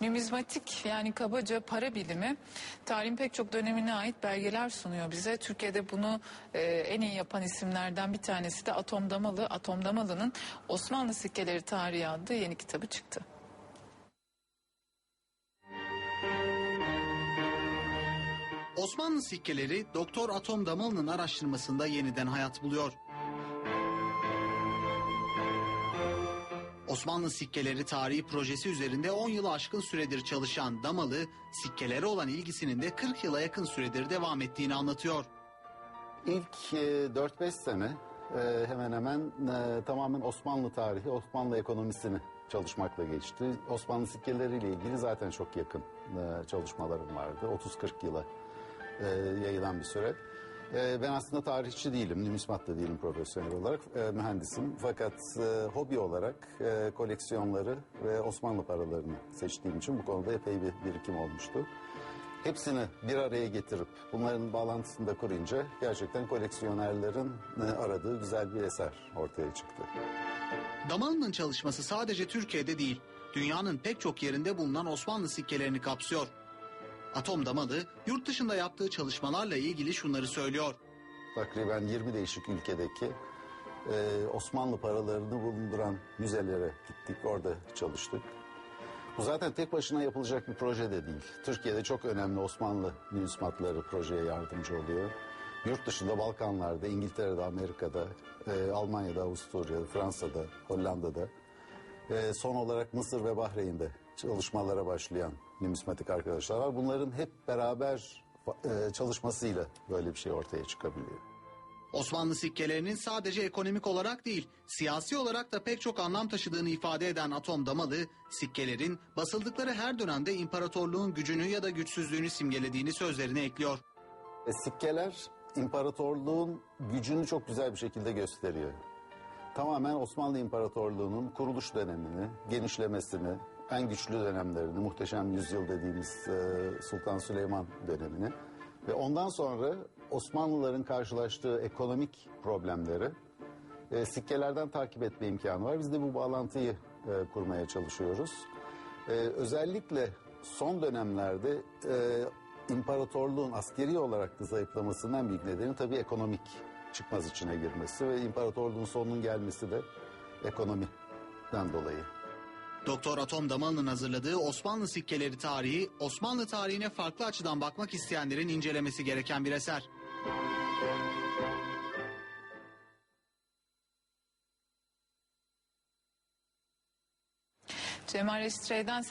Numizmatik yani kabaca para bilimi tarihin pek çok dönemine ait belgeler sunuyor bize. Türkiye'de bunu e, en iyi yapan isimlerden bir tanesi de Atom Damalı. Atom Damalı'nın Osmanlı Sikkeleri Tarihi adlı yeni kitabı çıktı. Osmanlı sikkeleri Doktor Atom Damalı'nın araştırmasında yeniden hayat buluyor. Osmanlı Sikkeleri Tarihi projesi üzerinde 10 yılı aşkın süredir çalışan Damalı, sikkelere olan ilgisinin de 40 yıla yakın süredir devam ettiğini anlatıyor. İlk e, 4-5 sene e, hemen hemen e, tamamen Osmanlı tarihi, Osmanlı ekonomisini çalışmakla geçti. Osmanlı sikkeleriyle ilgili zaten çok yakın e, çalışmalarım vardı. 30-40 yıla e, yayılan bir süre. E, ben aslında tarihçi değilim, numismat da değilim profesyonel olarak, e, mühendisim. Fakat e, hobi olarak e, koleksiyonları ve Osmanlı paralarını seçtiğim için bu konuda epey bir birikim olmuştu. Hepsini bir araya getirip bunların bağlantısını da kurunca gerçekten koleksiyonerlerin e, aradığı güzel bir eser ortaya çıktı. Damalı'nın çalışması sadece Türkiye'de değil, dünyanın pek çok yerinde bulunan Osmanlı sikkelerini kapsıyor. Atom Damalı, yurt dışında yaptığı çalışmalarla ilgili şunları söylüyor. Takriben 20 değişik ülkedeki e, Osmanlı paralarını bulunduran müzelere gittik, orada çalıştık. Bu zaten tek başına yapılacak bir proje de değil. Türkiye'de çok önemli Osmanlı numismatları projeye yardımcı oluyor. Yurt dışında Balkanlarda, İngiltere'de, Amerika'da, e, Almanya'da, Avusturya'da, Fransa'da, Hollanda'da e, son olarak Mısır ve Bahreyn'de çalışmalara başlayan numismatik arkadaşlar var. Bunların hep beraber e, çalışmasıyla böyle bir şey ortaya çıkabiliyor. Osmanlı sikkelerinin sadece ekonomik olarak değil, siyasi olarak da pek çok anlam taşıdığını ifade eden Atom Damalı, sikkelerin basıldıkları her dönemde imparatorluğun gücünü ya da güçsüzlüğünü simgelediğini sözlerine ekliyor. E, sikkeler imparatorluğun gücünü çok güzel bir şekilde gösteriyor. Tamamen Osmanlı İmparatorluğu'nun kuruluş dönemini, genişlemesini, en güçlü dönemlerini, muhteşem yüzyıl dediğimiz e, Sultan Süleyman dönemini ve ondan sonra Osmanlıların karşılaştığı ekonomik problemleri e, sikkelerden takip etme imkanı var. Biz de bu bağlantıyı e, kurmaya çalışıyoruz. E, özellikle son dönemlerde e, imparatorluğun askeri olarak da zayıflamasının en büyük nedeni tabii ekonomik çıkmaz içine girmesi ve imparatorluğun sonunun gelmesi de ekonomiden dolayı. Doktor Atom Damalı'nın hazırladığı Osmanlı sikkeleri tarihi, Osmanlı tarihine farklı açıdan bakmak isteyenlerin incelemesi gereken bir eser. Cemal Restrey'den